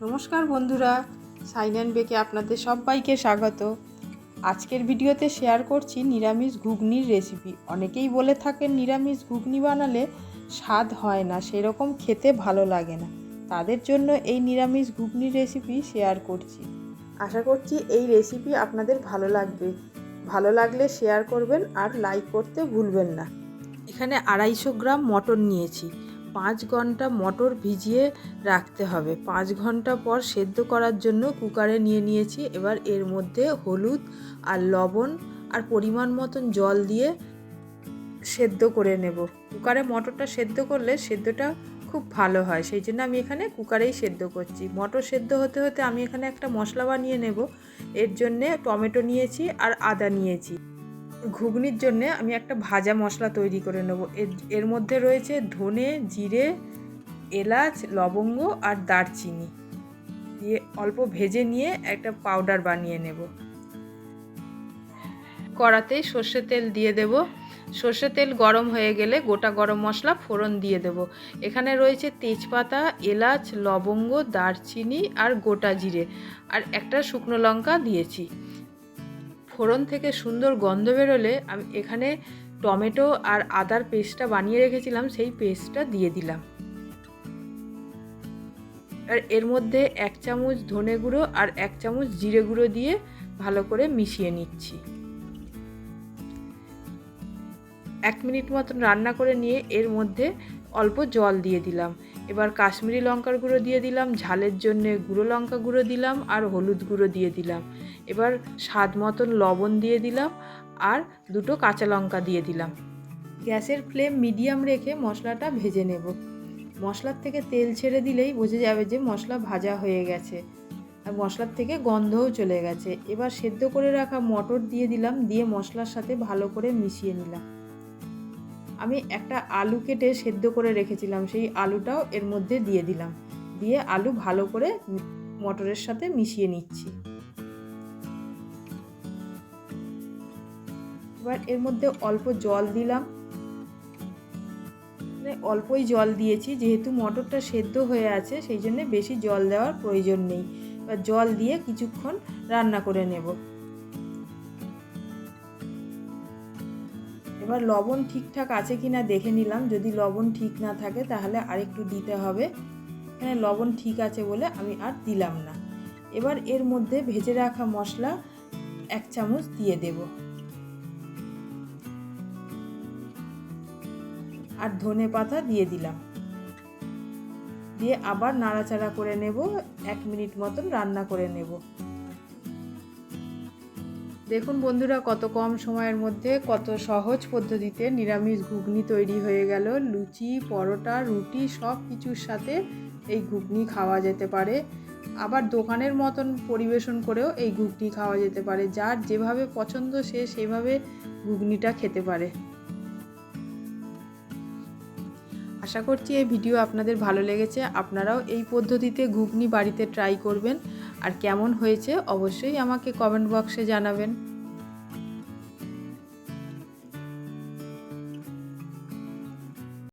নমস্কার বন্ধুরা sign and বেকে আপনাদের সবাইকে স্বাগত। আজকের ভিডিওতে শেয়ার করছি নিরামিষ ঘুগনির রেসিপি অনেকেই বলে থাকেন, নিরামিষ ঘুগনি বানালে স্বাদ হয় না, সেরকম খেতে ভালো লাগে না। তাদের জন্য এই নিরামিষ ঘুগনির রেসিপি শেয়ার করছি। আশা করছি এই রেসিপি আপনাদের ভালো লাগবে। ভালো লাগলে শেয়ার করবেন আর লাইক করতে ভুলবেন না। এখানে আড়াইশো গ্রাম মটন নিয়েছি। পাঁচ ঘণ্টা মটর ভিজিয়ে রাখতে হবে। পাঁচ ঘণ্টা পর সেদ্ধ করার জন্য কুকারে নিয়ে নিয়েছি। এবার এর মধ্যে হলুদ আর লবণ আর পরিমাণ মতন জল দিয়ে সেদ্ধ করে নেব। কুকারে মটরটা সেদ্ধ করলে সেদ্ধটা খুব ভালো হয়। সেই জন্য আমি এখানে কুকারেই সেদ্ধ করছি। মটর সেদ্ধ হতে হতে আমি এখানে একটা মশলা বানিয়ে নেব। এর জন্যে টমেটো নিয়েছি আর আদা নিয়েছি। ঘুগনির জন্য আমি একটা ভাজা মশলা তৈরি করে নেব। এর এর মধ্যে রয়েছে ধনে, জিরে, এলাচ, লবঙ্গ আর দারচিনি। দিয়ে অল্প ভেজে নিয়ে একটা পাউডার বানিয়ে নেব। কড়াতেই সর্ষে তেল দিয়ে দেব। সর্ষে তেল গরম হয়ে গেলে গোটা গরম মশলা ফোড়ন দিয়ে দেব। এখানে রয়েছে তেজপাতা, এলাচ, লবঙ্গ, দারচিনি আর গোটা জিরে। আর একটা শুকনো লঙ্কা দিয়েছি। ফোড়ন থেকে সুন্দর গন্ধ বেরোলে আমি এখানে টমেটো আর আদার পেস্টটা বানিয়ে রেখেছিলাম, সেই পেস্টটা দিয়ে দিলাম। আর এর মধ্যে এক চামচ ধনে গুঁড়ো আর এক চামচ জিরে গুঁড়ো দিয়ে ভালো করে মিশিয়ে নিচ্ছি। এক মিনিট মতন রান্না করে নিয়ে এর মধ্যে অল্প জল দিয়ে দিলাম। এবার কাশ্মীরি লঙ্কার গুঁড়ো দিয়ে দিলাম, ঝালের জন্যে গুঁড়ো লঙ্কা গুঁড়ো দিলাম আর হলুদ গুঁড়ো দিয়ে দিলাম। এবার স্বাদ মতন লবণ দিয়ে দিলাম আর দুটো কাঁচা লঙ্কা দিয়ে দিলাম। গ্যাসের ফ্লেম মিডিয়াম রেখে মশলাটা ভেজে নেব। মশলার থেকে তেল ছেড়ে দিলেই বোঝা যাবে যে মশলা ভাজা হয়ে গেছে আর মশলার থেকে গন্ধও চলে গেছে। এবার সেদ্ধ করে রাখা মটর দিয়ে দিলাম, দিয়ে মশলার সাথে ভালো করে মিশিয়ে নিলাম। আমি একটা আলু কেটে সেদ্ধ করে রেখেছিলাম, সেই আলুটাও এর মধ্যে দিয়ে দিলাম। দিয়ে আলু ভালো করে মটরের সাথে মিশিয়ে নিচ্ছি। এবার এর মধ্যে অল্প জল দিলাম। মানে অল্পই জল দিয়েছি, যেহেতু মটরটা সেদ্ধ হয়ে আছে, সেই জন্য বেশি জল দেওয়ার প্রয়োজন নেই। এবার জল দিয়ে কিছুক্ষণ রান্না করে নেব। এবার লবণ ঠিকঠাক আছে কি না দেখে নিলাম। যদি লবণ ঠিক না থাকে, তাহলে আরেকটু দিতে হবে। এখানে লবণ ঠিক আছে বলে আমি আর দিলাম না। এবার এর মধ্যে ভেজে রাখা মশলা এক চামচ দিয়ে দেব। আর ধনে পাতা দিয়ে দিলাম। দিয়ে আবার নাড়াচাড়া করে নেব, এক মিনিট মতন রান্না করে নেব। দেখুন বন্ধুরা, কত কম সময়ের মধ্যে কত সহজ পদ্ধতিতে নিরামিষ ঘুগনি তৈরি হয়ে গেল। লুচি, পরোটা, রুটি সব কিছুর সাথে এই ঘুগনি খাওয়া যেতে পারে। আবার দোকানের মতন পরিবেশন করেও এই ঘুগনি খাওয়া যেতে পারে। যার যেভাবে পছন্দ সে সেভাবে ঘুগনিটা খেতে পারে। আশা করছি এই ভিডিও আপনাদের ভালো লেগেছে। আপনারাও এই পদ্ধতিতে ঘুগনি বাড়িতে ট্রাই করবেন। আর কেমন হয়েছে অবশ্যই আমাকে কমেন্ট বক্সে জানাবেন।